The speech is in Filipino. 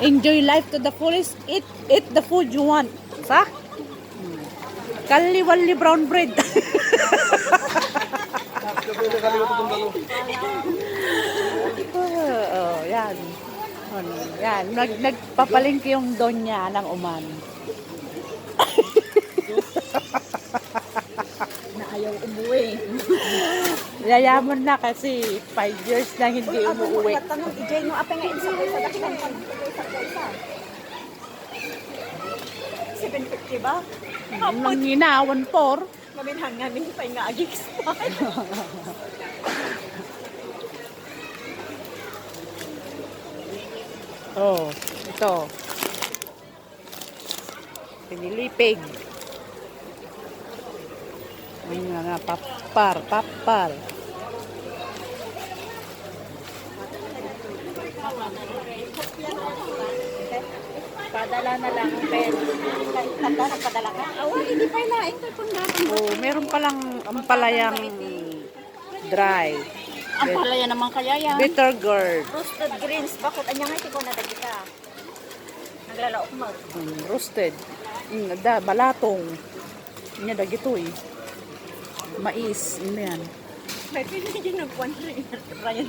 Enjoy life to the fullest. Eat, eat the food you want. Sa? Kaliwali brown bread. oh, yan. Ano, Yan, nag, nagpapalingki yung donya ng uman. Na ayaw umuwi. Yayaman na kasi 5 years na hindi umuwi. Tanong, ijay mo apay nga isa ko sa dakilan pa. Isa ko isa. 750 ba? Nang ginawan por. Maminhan nga ning pay nga agik sa. Oh, ito. Pinilipig. Ayun nga nga, papar, papar. Padala na lang ang pen. Tanda na padala ka? Awa, hindi pa ilain ko kung dapat. Oh, meron palang ampalayang dry. Ang palaya naman kaya yan. Bitter gourd. Roasted greens. Bakit? Anya nga ito na dagita. Naglalaok mo. Mm, roasted. Mm, da, balatong. Inya dagito eh. Mais. Ano yan? May pinigyan ng kwan rin. Ryan